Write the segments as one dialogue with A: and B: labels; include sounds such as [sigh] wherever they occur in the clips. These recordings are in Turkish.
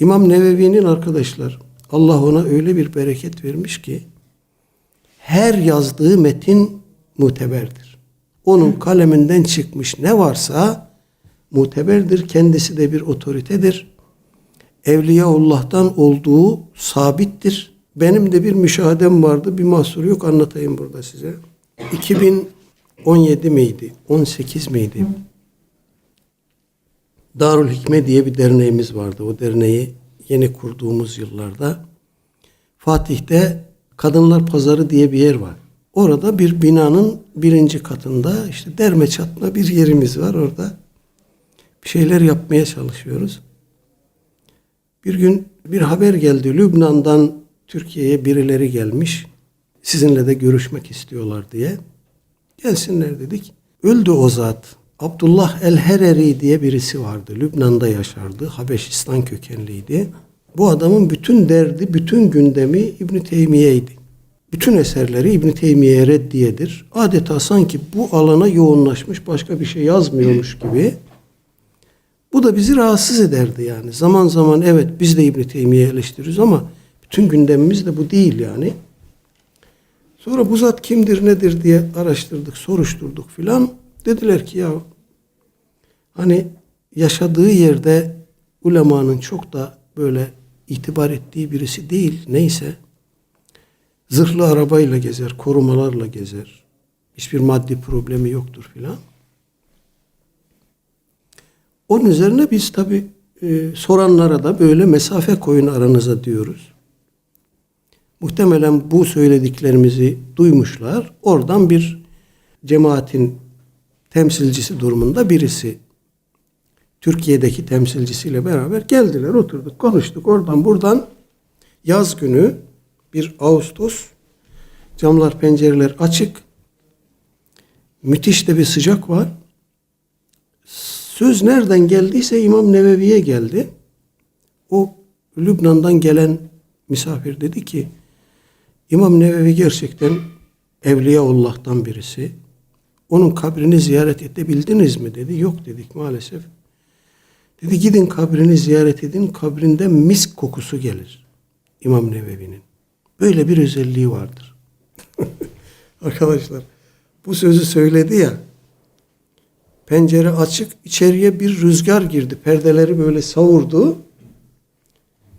A: İmam Nevevi'nin arkadaşlar Allah ona öyle bir bereket vermiş ki her yazdığı metin muteberdir. Onun kaleminden çıkmış ne varsa muteberdir. Kendisi de bir otoritedir. Evliyaullah'tan olduğu sabittir. Benim de bir müşahedem vardı. Bir mahsuru yok anlatayım burada size. 2017 miydi? 18 miydi? Darül Hikme diye bir derneğimiz vardı. O derneği yeni kurduğumuz yıllarda Fatih'te Kadınlar Pazarı diye bir yer var. Orada bir binanın birinci katında işte derme çatma bir yerimiz var orada. Bir şeyler yapmaya çalışıyoruz. Bir gün bir haber geldi. Lübnan'dan Türkiye'ye birileri gelmiş. Sizinle de görüşmek istiyorlar diye. Gelsinler dedik. Öldü o zat. Abdullah el-Hereri diye birisi vardı. Lübnan'da yaşardı. Habeşistan kökenliydi. Bu adamın bütün derdi, bütün gündemi İbn Teymiye'ydi. Bütün eserleri İbn Teymiye'ye reddiyedir. Adeta sanki bu alana yoğunlaşmış, başka bir şey yazmıyormuş gibi. Bu da bizi rahatsız ederdi yani. Zaman zaman evet biz de İbn Teymiye'yi eleştiriyoruz ama bütün gündemimiz de bu değil yani. Sonra bu zat kimdir nedir diye araştırdık, soruşturduk filan. Dediler ki ya hani yaşadığı yerde ulemanın çok da böyle itibar ettiği birisi değil. Neyse zırhlı arabayla gezer, korumalarla gezer. Hiçbir maddi problemi yoktur filan. Onun üzerine biz tabi e, soranlara da böyle mesafe koyun aranıza diyoruz. Muhtemelen bu söylediklerimizi duymuşlar. Oradan bir cemaatin temsilcisi durumunda birisi Türkiye'deki temsilcisiyle beraber geldiler, oturduk, konuştuk. Oradan buradan yaz günü bir Ağustos camlar pencereler açık. Müthiş de bir sıcak var. Söz nereden geldiyse İmam Nevevi'ye geldi. O Lübnan'dan gelen misafir dedi ki İmam Nevevi gerçekten Evliyaullah'tan birisi. Onun kabrini ziyaret edebildiniz mi dedi. Yok dedik maalesef. Dedi gidin kabrini ziyaret edin. Kabrinden misk kokusu gelir. İmam Nevevi'nin. Böyle bir özelliği vardır. [laughs] Arkadaşlar bu sözü söyledi ya pencere açık içeriye bir rüzgar girdi. Perdeleri böyle savurdu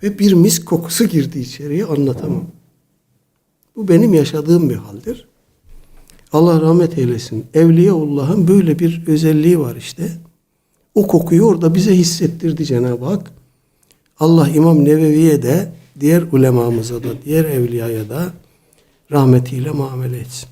A: ve bir misk kokusu girdi içeriye anlatamam. Bu benim yaşadığım bir haldir. Allah rahmet eylesin. Evliyaullah'ın böyle bir özelliği var işte. O kokuyu orada bize hissettirdi Cenab-ı Hak. Allah İmam Nevevi'ye de, diğer ulemamıza da, diğer evliyaya da rahmetiyle muamele etsin.